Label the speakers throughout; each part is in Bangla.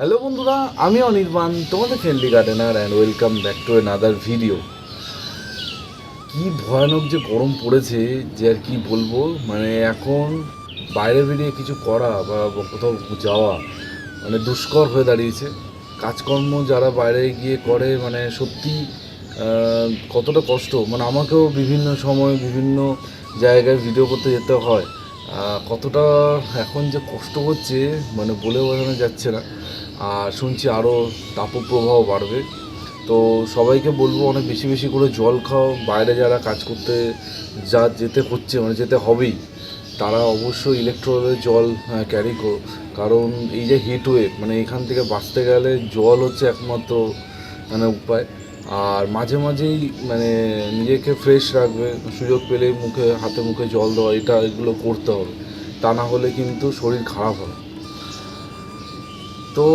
Speaker 1: হ্যালো বন্ধুরা, আমি অনির্বাণ, তোমাদের friendly gardener and welcome back to another video কি ভয়ানক যে গরম পড়েছে, যে আর কি বলব মানে এখন বাইরে বেরিয়ে কিছু করা বা কোথাও যাওয়া মানে দুষ্কর হয়ে দাঁড়িয়েছে। কাজকর্ম যারা বাইরে গিয়ে করে মানে সত্যি কতটা কষ্ট। মানে আমাকেও বিভিন্ন সময় বিভিন্ন জায়গায় ভিডিও করতে যেতে হয়। কতটা এখন যে কষ্ট হচ্ছে মানে বলে বোঝানো যাচ্ছে না। আর শুনছি আরও তাপপ্রবাহ বাড়বে। তো সবাইকে বলব, অনেক বেশি বেশি করে জল খাও। বাইরে যারা কাজ করতে যা যেতে হচ্ছে মানে যেতে হবেই, তারা অবশ্যই ইলেকট্রোলের জল ক্যারি করো। কারণ এই যে হিট ওয়েভ মানে এখান থেকে বাঁচতে গেলে জল হচ্ছে একমাত্র মানে উপায়। আর মাঝে মাঝেই মানে নিজেকে ফ্রেশ রাখবে, সুযোগ পেলেই মুখে, হাতে মুখে জল দেওয়া, এটা এগুলো করতে হবে। তা না হলে কিন্তু শরীর খারাপ হবে তো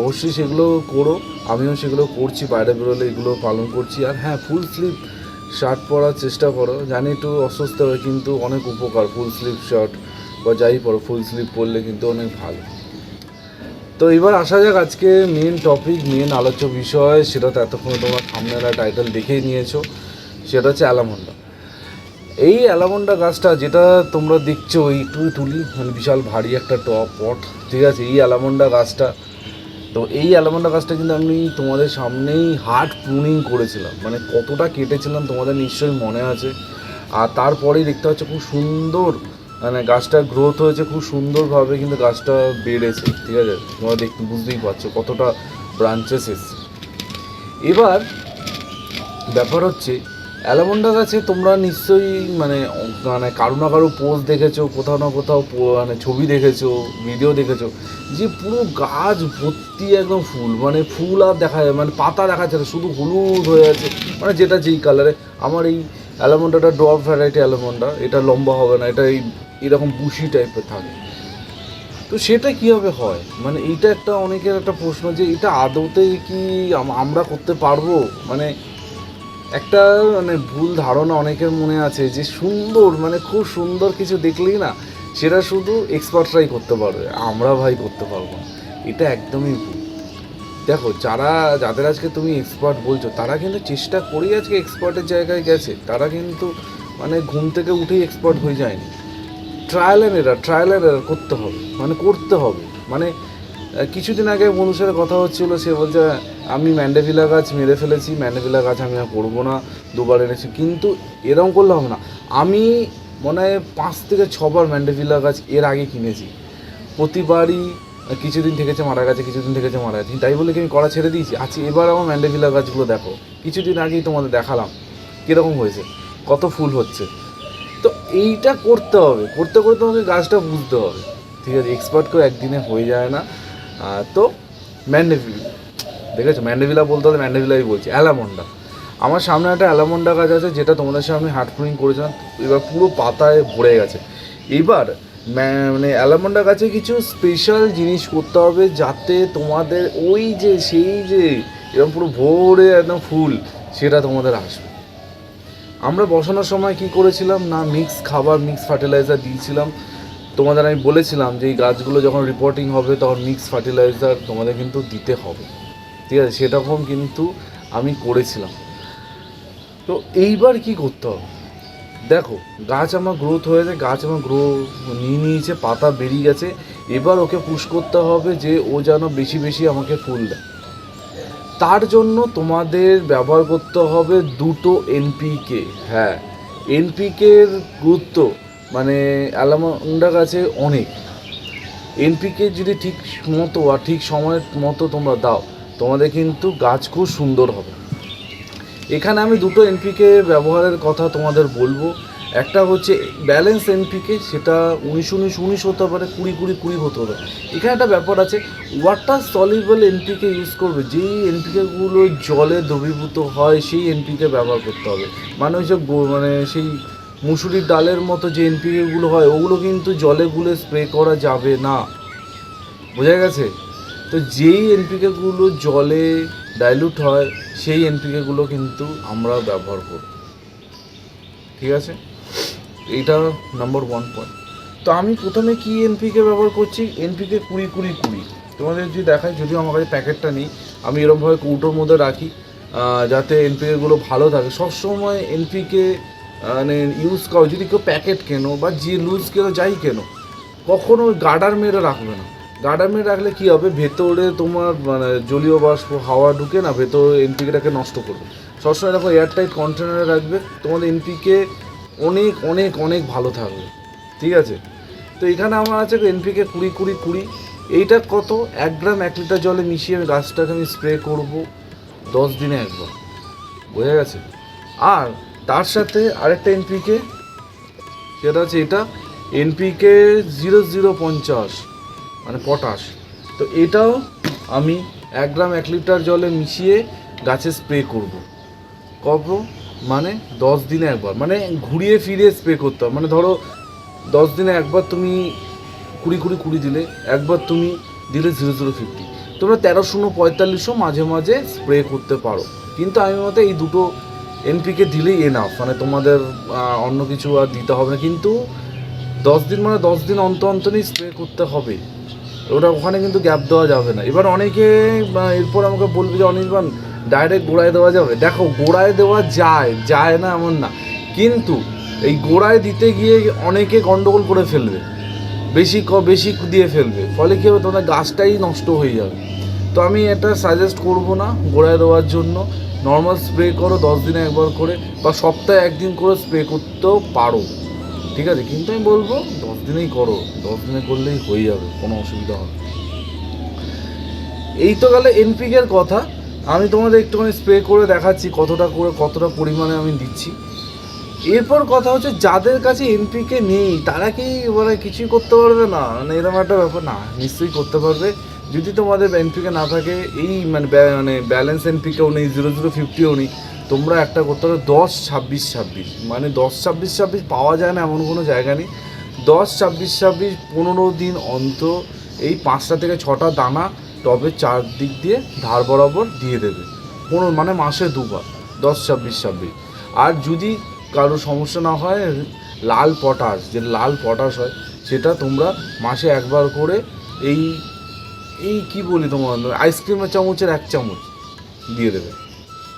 Speaker 1: অবশ্যই সেগুলো করো, আমিও সেগুলো করছি, বাইরে বেরোলে এগুলো পালন করছি। আর হ্যাঁ ফুল স্লিভ শার্ট পরার চেষ্টা করো। জানি একটু অস্বস্তি হয় কিন্তু অনেক উপকার ফুল স্লিভ শার্ট বা যাই পরো ফুল স্লিভ পরলে কিন্তু অনেক ভালো। তো এবার আসা যাক আজকে মেন টপিক মেন আলোচ্য বিষয়, সেটা তো এতক্ষণ তোমরা থামনেলা টাইটেল দেখেই নিয়েছো, সেটা হচ্ছে অ্যালামন্ডা। এই অ্যালামন্ডা গাছটা যেটা তোমরা দেখছ একটু তুলি মানে বিশাল ভারী একটা টপ পট ঠিক আছে? এই অ্যালামন্ডা গাছটা, তো এই অ্যালামন্ডা গাছটা কিন্তু আমি তোমাদের সামনেই হার্ট প্রুনিং করেছিলাম। মানে কতটা কেটেছিলাম তোমাদের নিশ্চয়ই মনে আছে। আর তারপরেই দেখতে পাচ্ছ খুব সুন্দর মানে গাছটা গ্রোথ হয়েছে খুব সুন্দরভাবে, কিন্তু গাছটা বেড়েছে, ঠিক আছে? তোমরা দেখতে বুঝতেই পারছ কতটা ব্রাঞ্চেস এসছে। এবার ব্যাপার হচ্ছে, অ্যালামন্ডা গাছে তোমরা নিশ্চয়ই মানে মানে কারও না কারও পোস্ট দেখেছ, কোথাও না কোথাও মানে ছবি দেখেছ ভিডিও দেখেছ, যে পুরো গাছ ভর্তি একদম ফুল মানে ফুল আর দেখা যায় মানে পাতা দেখা যাচ্ছে শুধু হলুদ হয়ে আছে মানে যেটা যেই কালারে আমার এই অ্যালামন্ডাটা ড্রপ ভ্যারাইটি অ্যালামন্ডা, এটা লম্বা হবে না, এটা এই এরকম বুশি টাইপের থাকে। তো সেটা কীভাবে হয়? মানে এইটা একটা অনেকের একটা প্রশ্ন যে এটা আদৌতে কি আম- আমরা করতে পারব? মানে একটা মানে ভুল ধারণা অনেকের মনে আছে যে সুন্দর মানে খুব সুন্দর কিছু দেখলেই না সেটা শুধু এক্সপার্টরাই করতে পারবে, আমরা ভাই করতে পারব না। এটা একদমই ভুল। দেখো, যারা, যাদের আজকে তুমি এক্সপার্ট বলছো, তারা কিন্তু চেষ্টা করেই আজকে এক্সপার্টের জায়গায় গেছে। তারা কিন্তু মানে ঘুম থেকে উঠেই এক্সপার্ট হয়ে যায়নি। Trial and error trial and error করতে হবে মানে করতে হবে। মানে কিছুদিন আগে সাথে কথা হচ্ছিল, সে বলছে, আমি ম্যান্ডেভিলা গাছ মেরে ফেলেছি, ম্যান্ডেভিলা গাছ আমি আর করব না, দুবার এনেছি। কিন্তু এরকম করলে হবে না। আমি মনে হয় পাঁচ থেকে ছবার ম্যান্ডেভিলা গাছ এর আগে কিনেছি। প্রতিবারই কিছুদিন থেকেছে মারা গেছে, কিছুদিন থেকেছে মারা গেছে। তাই বলে কি আমি করা ছেড়ে দিয়েছি? আচ্ছা এবার আমার ম্যান্ডেভিলা গাছগুলো দেখো। কিছুদিন আগেই তোমাদের দেখালাম, কীরকম হয়েছে, কত ফুল হচ্ছে। তো এইটা করতে হবে, করতে করতে আমাকে গাছটা বুঝতে হবে। ঠিক আছে এক্সপার্ট করে একদিনে হয়ে যায় না। তো ম্যান্ডেভিলা, দেখেছ? ম্যান্ডেভিলা বলতে হলে ম্যান্ডেভিলাই বলছি, অ্যালামন্ডা। আমার সামনে একটা অ্যালামন্ডা গাছ আছে, যেটা তোমাদের সামনে হার্ট প্রুনিং করেছিলাম, এবার পুরো পাতায় ভরে গেছে। এবার মানে অ্যালামন্ডা গাছে কিছু স্পেশাল জিনিস করতে হবে যাতে তোমাদের ওই যে, সেই যে এরকম পুরো ভরে একদম ফুল, সেটা তোমাদের আসবে। আমরা বসানোর সময় কি করেছিলাম? না মিক্স খাবার মিক্স ফার্টিলাইজার দিয়েছিলাম। তোমাদের আমি বলেছিলাম যে এই গাছগুলো যখন রিপোর্টিং হবে, তখন মিক্স ফার্টিলাইজার তোমাদের কিন্তু দিতে হবে। ঠিক আছে? সেরকম কিন্তু আমি করেছিলাম। তো এইবার কি করতে হবে? দেখো, গাছ আমার গ্রোথ হয়েছে, গাছ আমার গ্রো নিয়ে নিয়েছে, পাতা বেরিয়ে গেছে। এবার ওকে পুশ করতে হবে যে ও যেন বেশি বেশি আমাকে ফুল দেয়। তার জন্য তোমাদের ব্যবহার করতে হবে দুটো এনপিকে হ্যাঁ এনপিকের গুরুত্ব মানে অ্যালামন্ডা গাছে অনেক। এনপিকে যদি ঠিক মতো, আর ঠিক সময়ের মতো তোমরা দাও, তোমাদের কিন্তু গাছ খুব সুন্দর হবে। এখানে আমি দুটো এনপিকে ব্যবহারের কথা তোমাদের বলব। একটা হচ্ছে ব্যালেন্স এনপিকে সেটা উনিশ উনিশ উনিশ হতে পারে, কুড়ি কুড়ি কুড়ি হতে পারে। এখানে একটা ব্যাপার আছে ওয়াটার সলিবল এনপিকে ইউজ করবে, যেই এনপিকেগুলো জলে দ্রবীভূত হয়, সেই এনপিকে ব্যবহার করতে হবে। মানে ওই যে মানে সেই মুসুরির ডালের মতো যে এনপিকেগুলো হয়, ওগুলো কিন্তু জলে গুলে স্প্রে করা যাবে না। বোঝা গেছে? তো যেই এনপিকেগুলো জলে ডাইলুট হয়, সেই এনপিকেগুলো কিন্তু আমরা ব্যবহার করব। ঠিক আছে? এইটা নাম্বার ওয়ান পয়েন্ট তো আমি প্রথমে কি এনপিকে ব্যবহার করছি? এনপিকে কুড়ি কুড়ি কুড়ি। তোমাদের যদি দেখায় যদিও আমার কাছে প্যাকেটটা নেই, আমি এরকমভাবে কৌটোর মধ্যে রাখি যাতে এনপিকেগুলো ভালো থাকে। সবসময় এনপিকে মানে ইউজ করো, যদি কেউ প্যাকেট কেনো বা যে লুজ কেনো, যাই কেনো, কখনো গার্ডার মেরে রাখবে না। গার্ডার মেরে রাখলে কী হবে? ভেতরে তোমার মানে জলীয় বাষ্প, হাওয়া ঢুকে না, ভেতরে এনপিকেটাকে নষ্ট করবে। সবসময় এরকম এয়ারটাইট কন্টেনারে রাখবে। তোমাদের এনপিকে অনেক অনেক অনেক ভালো থাকবে। ঠিক আছে? তো এখানে আমার আছে এনপিকে কুড়ি কুড়ি কুড়ি। এইটা কত? এক গ্রাম এক লিটার জলে মিশিয়ে আমি গাছটাকে আমি স্প্রে করব দশ দিনে একবার। বোঝা গেছে? আর তার সাথে আরেকটা এনপিকে সেটা হচ্ছে এটা এনপিকে জিরো জিরো, পঞ্চাশ মানে পটাশ। তো এটাও আমি এক গ্রাম এক লিটার জলে মিশিয়ে গাছে স্প্রে করব। কব? মানে দশ দিনে একবার মানে ঘুরিয়ে ফিরিয়ে স্প্রে করতে হবে। মানে ধরো দশ দিনে একবার তুমি কুড়ি কুড়ি কুড়ি দিলে, একবার তুমি দিলে জিরো জিরো ফিফটি তোমরা তেরো শূন্য পঁয়তাল্লিশও মাঝে মাঝে স্প্রে করতে পারো। কিন্তু আমি মতে এই দুটো এনপিকে দিলেই এনাফ মানে তোমাদের অন্য কিছু আর দিতে হবে না। কিন্তু দশ দিন মানে দশ দিন অন্তর অন্তরই স্প্রে করতে হবে। ওটা ওখানে কিন্তু গ্যাপ দেওয়া যাবে না। এবার অনেকে এরপর আমাকে বলবে যে অনির্বাণ ডাইরেক্ট গোড়ায় দেওয়া যাবে। দেখো, গোড়ায় দেওয়া যায় যায় না এমন না। কিন্তু এই গোড়ায় দিতে গিয়ে অনেকে গন্ডগোল করে ফেলবে। বেশি ক বেশি দিয়ে ফেলবে। ফলে কী হবে? তোমাদের গাছটাই নষ্ট হয়ে যাবে। তো আমি এটা সাজেস্ট করব না গোড়ায় দেওয়ার জন্য। নর্মাল স্প্রে করো, দশ দিনে একবার করে বা সপ্তাহে একদিন করে স্প্রে করতেও পারো। ঠিক আছে? কিন্তু আমি বলব, দশ দিনেই করো। দশ দিনে করলেই হয়ে যাবে, কোনো অসুবিধা হবে। এই তো গেলে এনপিকের কথা। আমি তোমাদের একটুখানি স্প্রে করে দেখাচ্ছি কতটা করে, কতটা পরিমাণে আমি দিচ্ছি। এরপর কথা হচ্ছে যাদের কাছে এনপিকে নেই, তারা কি মানে কিছুই করতে পারবে না? মানে এরকম একটা ব্যাপার, না, নিশ্চয়ই করতে পারবে। যদি তোমাদের এনপিকে না থাকে, এই মানে মানে ব্যালেন্স এনপিকেও নেই জিরো জিরো ফিফটিও নেই, তোমরা একটা করতে পারো দশ ছাব্বিশ ছাব্বিশ। মানে দশ ছাব্বিশ ছাব্বিশ পাওয়া যায় না এমন কোনো জায়গা নেই। দশ ছাব্বিশ ছাব্বিশ পনেরো দিন অন্তর এই পাঁচটা থেকে ছটা দানা টবে চারদিক দিয়ে ধার বরাবর দিয়ে দেবে। পনেরো মানে মাসে দুবার, দশ, ছাব্বিশ ছাব্বিশ। আর যদি কারও সমস্যা না হয়, লাল পটাশ, যে লাল পটাশ হয়, সেটা তোমরা মাসে একবার করে এই এই কি বলি তোমার, আইসক্রিমের চামচের এক চামচ দিয়ে দেবে।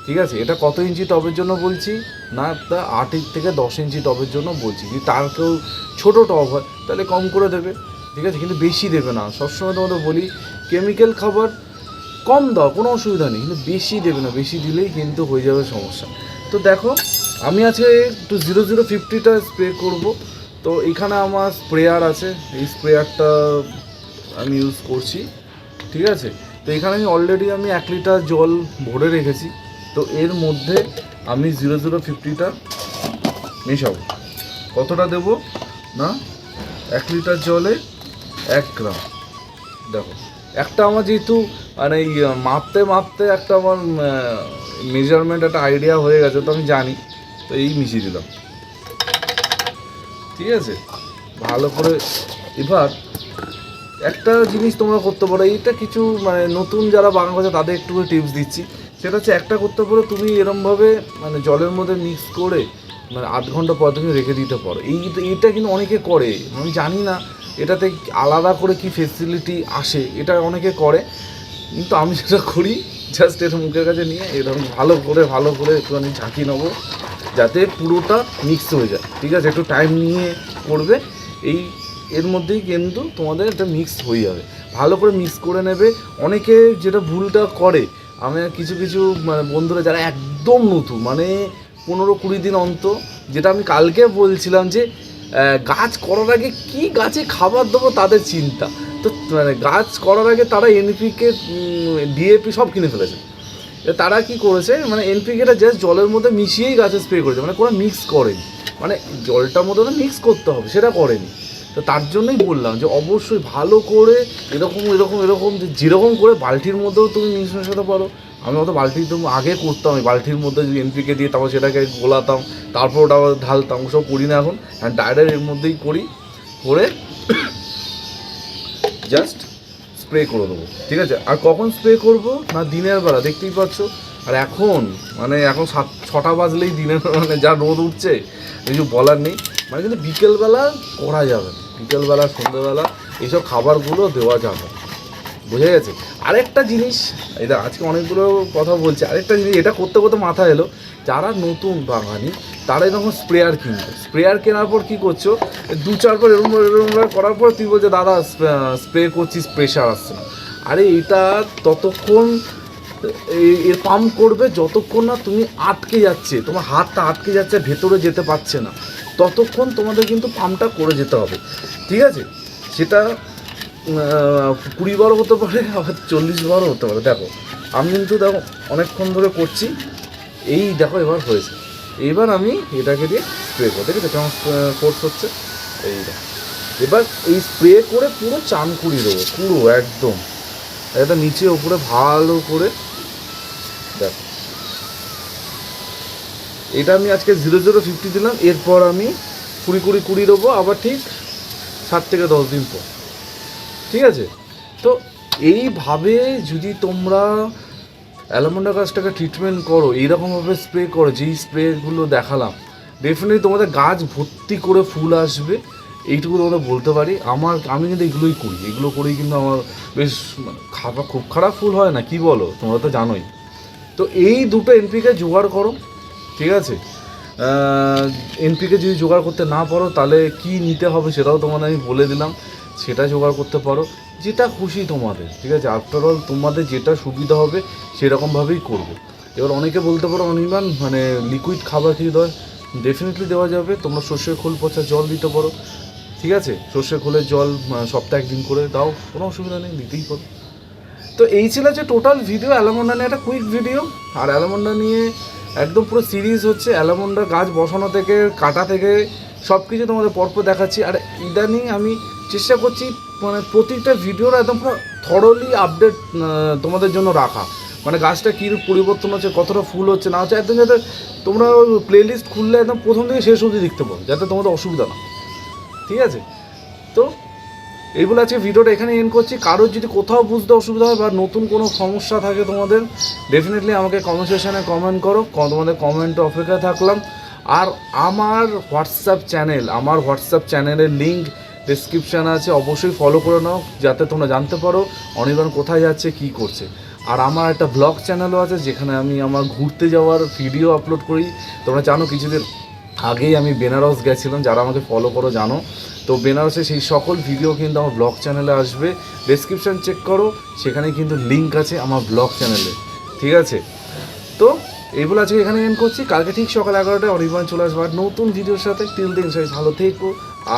Speaker 1: ঠিক আছে? এটা কত ইঞ্চি টবের জন্য বলছি? না, তা আট থেকে দশ ইঞ্চি টবের জন্য বলছি। যদি তার কেউ ছোটো টব হয়, তাহলে কম করে দেবে। ঠিক আছে? কিন্তু বেশি দেবে না। সবসময় তোমাদের বলি কেমিক্যাল খাবার কম দাও, কোনো অসুবিধা নেই। কিন্তু বেশি দেবে না, বেশি দিলেই কিন্তু হয়ে যাবে সমস্যা। তো দেখো, আমি আজকে একটু জিরো জিরো ফিফটিটা স্প্রে করব। তো এখানে আমার স্প্রেয়ার আছে। এই স্প্রেয়ারটা আমি ইউজ করছি। ঠিক আছে? তো এখানে আমি অলরেডি আমি এক লিটার জল ভরে রেখেছি। তো এর মধ্যে আমি জিরো জিরো ফিফটিটা মেশাবো। কতটা দেব? না? এক লিটার জলে এক গ্রাম। দেখো, একটা আমার যেহেতু মানে এই মাপতে মাপতে একটা আমার মেজারমেন্ট একটা আইডিয়া হয়ে গেছে, তো আমি জানি। তো এই মিশিয়ে দিলাম। ঠিক আছে? ভালো করে এবার একটা জিনিস তোমরা করতে পারো, এইটা কিছু মানে নতুন যারা বাগান করছে, তাদের একটু টিপস দিচ্ছি। সেটা হচ্ছে একটা করতে পারো, তুমি এরমভাবে মানে জলের মধ্যে মিক্স করে মানে আধ ঘণ্টা পর তুমি রেখে দিতে পারো। এই এইটা কিন্তু অনেকে করে। আমি জানি না এটাতে আলাদা করে কি ফেসিলিটি আসে, এটা অনেকে করে, কিন্তু আমি যেটা করি জাস্ট এটা মুখের কাছে নিয়ে এরকম ভালো করে ভালো করে একটুখানি ঝাঁকি নেব, যাতে পুরোটা মিক্স হয়ে যায়। ঠিক আছে? একটু টাইম নিয়ে করবে, এই, এর মধ্যেই কিন্তু তোমাদের এটা মিক্স হয়ে যাবে। ভালো করে মিক্স করে নেবে। অনেকে যেটা ভুলটা করে, আমি কিছু কিছু মানে বন্ধুরা যারা একদম নতুন মানে পনেরো কুড়ি দিন অন্ত যেটা আমি কালকে বলছিলাম যে গাছ করার আগে কী গাছে খাবার দেবো তাদের চিন্তা। তো মানে গাছ করার আগে তারা এনপিকে ডিএপি সব কিনে ফেলেছে। তারা কি করেছে মানে এনপিকেটা জাস্ট জলের মধ্যে মিশিয়েই গাছে স্প্রে করেছে। মানে কোনো মিক্স করেনি। মানে জলটার মধ্যে তো মিক্স করতে হবে, সেটা করেনি। তো তার জন্যই বললাম যে অবশ্যই ভালো করে এরকম এরকম এরকম, যে যেরকম করে বালতির মধ্যেও তুমি মিক্স মেশাতে পারো। আমি অত বালতি তো আগে করতাম, এই বালতির মধ্যে যদি এনপিকে দিয়ে তারপর সেটাকে গোলাতাম, তারপর ওটা ঢালতাম, ওসব করি না এখন। হ্যাঁ ডাইরেক্ট এর মধ্যেই করি, করে জাস্ট স্প্রে করে দেবো। ঠিক আছে? আর কখন স্প্রে করব? না দিনের বেলা, দেখতেই পাচ্ছ? আর এখন মানে এখন সাত, ছটা বাজলেই দিনের মানে যা রোদ উঠছে, কিছু বলার নেই। মানে কিন্তু বিকেলবেলা করা যাবে বিকেলবেলা সন্ধ্যেবেলা এইসব খাবারগুলো দেওয়া যাবে। বুঝে গেছে? আরেকটা জিনিস এটা আজকে অনেকগুলো কথা বলছে। আরেকটা জিনিস, এটা করতে করতে মাথা এলো। যারা নতুন বাগানি তারা এরকম স্প্রেয়ার কিনবে। স্প্রেয়ার কেনার পর কী করছ? দু চার চারবার এরকম এরকম করার পর তুই বলছে, দাদা, স্প্রে করছিস প্রেশার আসছে না। আরে এটা ততক্ষণ এর পাম্প করবে যতক্ষণ না তুমি আটকে যাচ্ছে। তোমার হাতটা আটকে যাচ্ছে, ভেতরে যেতে পারছে না। ততক্ষণ তোমাদের কিন্তু পাম্পটা করে যেতে হবে। ঠিক আছে? সেটা কুড়ি বারো হতে পারে, আবার চল্লিশ বারো হতে পারে। দেখো, আমি কিন্তু দেখো অনেকক্ষণ ধরে করছি। এই দেখো এবার হয়েছে। এবার আমি এটাকে দিয়ে স্প্রে করব। ঠিক আছে কেমন কোর্স হচ্ছে? এই দেখো। এবার এই স্প্রে করে পুরো চান কুড়িয়ে দেবো, পুরো একদম। এটা নিচে ওপরে ভালো করে দেখো। এটা আমি আজকে জিরো জিরো ফিফটি দিলাম, এরপর আমি কুড়ি কুড়ি কুড়ি দেবো, আবার ঠিক সাত থেকে দশ দিন পর। ঠিক আছে? তো এইভাবে যদি তোমরা অ্যালামন্ডা গাছটাকে ট্রিটমেন্ট করো, এইরকমভাবে স্প্রে করো, যেই স্প্রেগুলো দেখালাম ডেফিনেটলি তোমাদের গাছ ভর্তি করে ফুল আসবে, এইটুকু তোমাদের বলতে পারি। আমার, আমি কিন্তু এগুলোই করি, এগুলো করেই কিন্তু আমার বেশ মানে খারাপ, খুব খারাপ ফুল হয় না, কি বলো? তোমরা তো জানোই। তো এই দুটো এনপিকে জোগাড় করো। ঠিক আছে? এনপিকে যদি জোগাড় করতে না পারো, তাহলে কি নিতে হবে সেটাও তোমাদের আমি বলে দিলাম। সেটা জোগাড় করতে পারো। যেটা খুশি তোমাদের, ঠিক আছে? আফটার অল তোমাদের যেটা সুবিধা হবে, সেরকমভাবেই করবে। এবার অনেকে বলতে পারো, অনির্বাণ মানে লিকুইড খাবার কি দেয় ডেফিনেটলি দেওয়া যাবে। তোমরা সর্ষের খোল, পচা জল দিতে পারো। ঠিক আছে? সর্ষের খোলের জল সপ্তাহে একদিন করে দাও। কোনো অসুবিধা নেই, দিতেই পারো। তো এই ছিল যে টোটাল ভিডিও অ্যালামন্ডা নিয়ে একটা কুইক ভিডিও আর অ্যালামন্ডা নিয়ে একদম পুরো সিরিজ হচ্ছে অ্যালামন্ডা গাছ বসানো থেকে, কাটা থেকে সব কিছু তোমাদের পরপর দেখাচ্ছি। আর ইদানিং আমি চেষ্টা করছি মানে প্রতিটা ভিডিওর একদম পুরো থরলি আপডেট তোমাদের জন্য রাখা। মানে গাছটা কী পরিবর্তন হচ্ছে, কতটা ফুল হচ্ছে, না হচ্ছে, একদম যাতে তোমরা প্লেলিস্ট খুললে একদম প্রথম থেকে শেষ অবধি দেখতে পারো, যাতে তোমাদের অসুবিধা না ঠিক আছে? তো এইগুলো আজকে ভিডিওটা এখানে এন্ড করছি। কারোর যদি কোথাও বুঝতে অসুবিধা হয় বা নতুন কোনো সমস্যা থাকে তোমাদের ডেফিনেটলি আমাকে কমেন্ট কমেন্ট করো। তোমাদের কমেন্ট অপেক্ষায় থাকলাম। আর আমার হোয়াটসঅ্যাপ চ্যানেল আমার হোয়াটসঅ্যাপ চ্যানেলের লিঙ্ক ডিসক্রিপশানে আছে। অবশ্যই ফলো করে নাও, যাতে তোমরা জানতে পারো অনির্বাণ কোথায় যাচ্ছে, কি করছে। আর আমার একটা ব্লগ চ্যানেলও আছে, যেখানে আমি আমার ঘুরতে যাওয়ার ভিডিও আপলোড করি। তোমরা জানো কিছুদিন আগেই আমি বেনারস গেছিলাম, যারা আমাকে ফলো করো জানো। তো বেনারসে সেই সকল ভিডিও কিন্তু আমার ব্লগ চ্যানেলে আসবে। ডেসক্রিপশন চেক করো সেখানে কিন্তু লিঙ্ক আছে আমার ব্লগ চ্যানেলে ঠিক আছে? তো এইগুলো আজকে এখানে এন্ড করছি। কালকে ঠিক সকাল এগারোটায় অনির্বাণ চলে আসব। আর নতুন ভিডিওর সাথে টিল দিন সবাই ভালো থেকো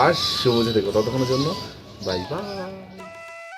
Speaker 1: আর শুভ থেকো ততক্ষণের জন্য বাই বাই